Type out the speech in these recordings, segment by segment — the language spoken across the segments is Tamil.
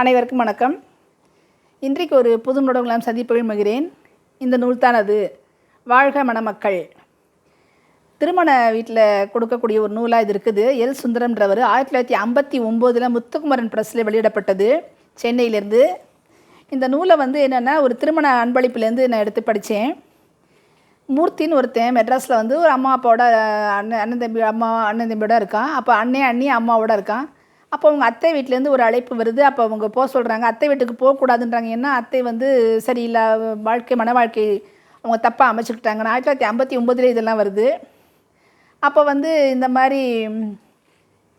அனைவருக்கும் வணக்கம். இன்றைக்கு ஒரு புது நுடங்களாம் சந்திப்பில் மகிழேன் இந்த நூல் தான் அது வாழ்க மணமக்கள் திருமண வீட்டில் கொடுக்கக்கூடிய ஒரு நூலாக இது இருக்குது. எல். சுந்தரம்ன்றவர் ஆயிரத்தி தொள்ளாயிரத்தி ஐம்பத்தி ஒம்போதில் முத்துக்குமரன் ப்ரெஸ்ஸில் வெளியிடப்பட்டது சென்னையிலேருந்து. இந்த நூலை வந்து என்னென்னா ஒரு திருமண அன்பளிப்புலேருந்து நான் எடுத்து படித்தேன். மூர்த்தின்னு ஒருத்தன் மெட்ராஸில் வந்து ஒரு அம்மா அப்பாவோட அண்ணன் அண்ணன் தம்பி அம்மா அண்ணன் தம்பியோட இருக்கான். அப்போ அண்ணே அண்ணி அம்மாவோட இருக்கான். அப்போ அவங்க அத்தை வீட்டிலேருந்து ஒரு அழைப்பு வருது. அப்போ அவங்க போக சொல்கிறாங்க அத்தை வீட்டுக்கு போகக்கூடாதுன்றாங்க. ஏன்னா அத்தை வந்து சரியில்லை. வாழ்க்கை மன வாழ்க்கை அவங்க தப்பாக அமைச்சுக்கிட்டாங்க. ஆயிரத்தி தொள்ளாயிரத்தி ஐம்பத்தி ஒம்பதுலேயே இதெல்லாம் வருது. அப்போ வந்து இந்த மாதிரி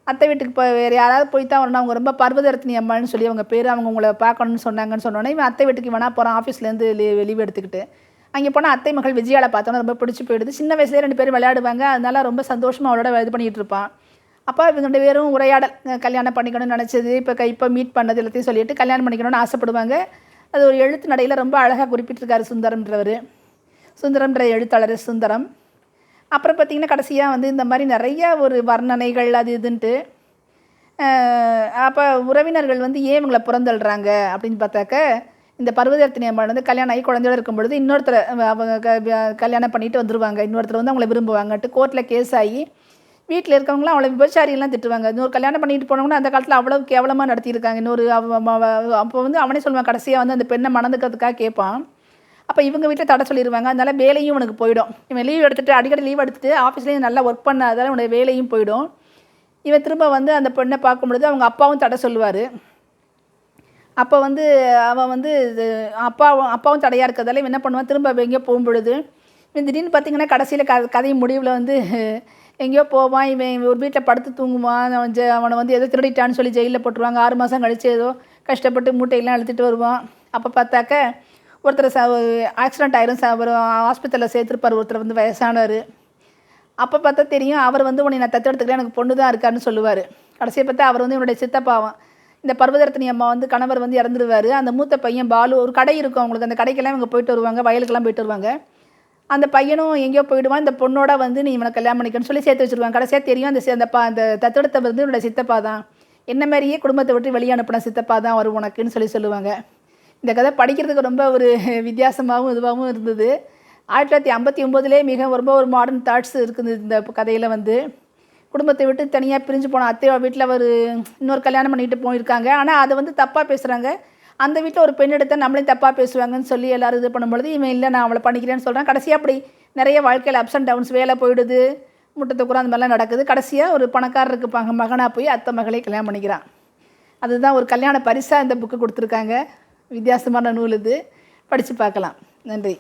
அத்தை வீட்டுக்கு இப்போ வேறு யாராவது போய் தான் வரணும். அவங்க ரொம்ப பர்வதரத்தினி அம்மான்னு சொல்லி அவங்க பேர் அவங்க உங்களை பார்க்கணும்னு சொன்னாங்கன்னு சொன்னோன்னே இவன் அத்தை வீட்டுக்கு வேணா போகிறான் ஆஃபீஸ்லேருந்து லீவு லீவ் எடுத்துக்கிட்டு. அங்கே போனால் அத்தை மகள் விஜயாவை பார்த்தோன்னா ரொம்ப பிடிச்சி போயிடுது. சின்ன வயசுலேயே ரெண்டு பேரும் விளையாடுவாங்க. அதனால ரொம்ப சந்தோஷமாக அவளோட இது பண்ணிகிட்டு இருப்பான். அப்போ இவங்க ரெண்டு பேரும் உரையாடல் கல்யாணம் பண்ணிக்கணும்னு நினச்சது. இப்போ இப்போ மீட் பண்ணது எல்லாத்தையும் சொல்லிட்டு கல்யாணம் பண்ணிக்கணும்னு ஆசைப்படுவாங்க. அது ஒரு எழுத்து நடையில் ரொம்ப அழகாக குறிப்பிட்டிருக்காரு சுந்தரம்ன்றவர். சுந்தரம்ன்ற எழுத்தாளர் சுந்தரம். அப்புறம் பார்த்திங்கன்னா கடைசியாக வந்து இந்த மாதிரி நிறைய ஒரு வர்ணனைகள் அது இதுன்ட்டு அப்போ உறவினர்கள் வந்து ஏன் இவங்களை புறந்தள்ளுறாங்க அப்படின்னு பார்த்தாக்க இந்த பருவதர்த்தினி அம்மாள் வந்து கல்யாணம் ஆகி குழந்தையோட இருக்கும் பொழுது இன்னொருத்தரை அவங்க க- கல்யாணம் பண்ணிட்டு வந்துடுவாங்க இன்னொருத்தர் வந்து அவங்கள விரும்புவாங்கன்ட்டு கோர்ட்டில் கேஸ் ஆகி வீட்டில் இருக்கவங்களாம் அவ்வளோ விபச்சாரியெல்லாம் திட்டுவாங்க. இன்னொரு கல்யாணம் பண்ணிட்டு போனவங்கன்னா அந்த காலத்தில் அவ்வளோ கேவலமாக நடத்தியிருக்காங்க. இன்னொரு அவ- அப்போ வந்து அவனே சொல்லுவான் கடைசியாக வந்து அந்த பெண்ணை மணந்துக்கிறதுக்காக கேட்பான். அப்போ இவங்க வீட்டில் தடை சொல்லிடுவாங்க அதனால் வேலையும் உனக்கு போயிடும். இவன் லீவ் எடுத்துட்டு அடிக்கடி லீவ் எடுத்துட்டு ஆஃபீஸ்லேயும் நல்லா ஒர்க் பண்ணாதால இவனுடைய வேலையும் போயிடும். இவன் திரும்ப வந்து அந்த பெண்ணை பார்க்கும் பொழுது அவங்க அப்பாவும் தடை சொல்லுவார். அப்போ வந்து அவன் வந்து இது அப்பாவும் அப்பாவும் தடையாக இருக்கிறதால இவன் என்ன பண்ணுவான்? திரும்ப எங்கேயோ போகும்பொழுது இவன் திடீர்னு பார்த்தீங்கன்னா கடைசியில் க கதை முடிவில் வந்து எங்கேயோ போவான் இவன் ஒரு வீட்டில் படுத்து தூங்குவான் அவன் ஜெ அவனை வந்து ஏதோ திருடிட்டான்னு சொல்லி ஜெயிலில் போட்டுருவாங்க. ஆறு மாதம் கழித்து ஏதோ கஷ்டப்பட்டு மூட்டையெல்லாம் இழுத்துட்டு வருவான். அப்போ பார்த்தாக்க ஒருத்தர் ச ஆக்சிடென்ட் ஆயிரும் ச ஒரு ஹாஸ்பிட்டலில் சேர்த்துருப்பார். ஒருத்தர் வந்து வயசானவர். அப்போ பார்த்தா தெரியும் அவர் வந்து உன்னை நான் தத்தெடுத்துக்கல எனக்கு பொண்ணு தான் இருக்காருன்னு சொல்லுவார். கடைசியை பார்த்தா அவர் வந்து என்னுடைய சித்தப்பாவான் இந்த பர்வதரத்தினி அம்மா வந்து கணவர் வந்து இறந்துருவார். அந்த மூத்த பையன் பாலு ஒரு கடை இருக்கும் அவங்களுக்கு. அந்த கடைக்கெல்லாம் இவங்க போயிட்டு வருவாங்க வயலுக்கெல்லாம் போயிட்டு வருவாங்க. அந்த பையனும் எங்கேயோ போயிடுவான் இந்த பொண்ணோட வந்து நீ இவனை கல்யாணம் பண்ணிக்கணும்னு சொல்லி சேர்த்து வச்சிருவாங்க. கடைசியாக தெரியும் அந்த அந்த பா அந்த தத்தெடுத்த வந்து என்னோட சித்தப்பா தான். என்ன மாதிரியே குடும்பத்தை விட்டு வெளியே அனுப்பின சித்தப்பா தான் வரும் உனக்குன்னு சொல்லி சொல்லுவாங்க. இந்த கதை படிக்கிறதுக்கு ரொம்ப ஒரு வித்தியாசமாகவும் இதுவாகவும் இருந்தது. ஆயிரத்தி தொள்ளாயிரத்தி ஐம்பத்தி ஒம்போதுலேயே மிக ரொம்ப ஒரு மாடர்ன் தாட்ஸ் இருக்குது இந்த கதையில் வந்து. குடும்பத்தை விட்டு தனியாக பிரிஞ்சு போன அத்தை வீட்டில் ஒரு இன்னொரு கல்யாணம் பண்ணிட்டு போயிருக்காங்க. ஆனால் அதை வந்து தப்பாக பேசுகிறாங்க அந்த வீட்டில் ஒரு பெண் எடுத்தால் நம்மளே தப்பாக பேசுவாங்கன்னு சொல்லி எல்லாரும் இது பண்ணும்பொழுது இவன் இல்லை நான் அவளை பண்ணிக்கிறேன்னு சொல்கிறேன் கடைசியாக அப்படி நிறைய வாழ்க்கையில் அப்ஸ் அண்ட் டவுன்ஸ் வேலை போயிடுது முட்டத்துக்குறம் அந்த மாதிரிலாம் நடக்குது. கடைசியாக ஒரு பணக்காரருக்கு பங்க மகனாக போய் அத்தை மகளை கல்யாணம் பண்ணிக்கிறான். அதுதான் ஒரு கல்யாண பரிசாக இந்த புக்கு கொடுத்துருக்காங்க. வித்தியாசமான நூல் இது. படித்து பார்க்கலாம். நன்றி.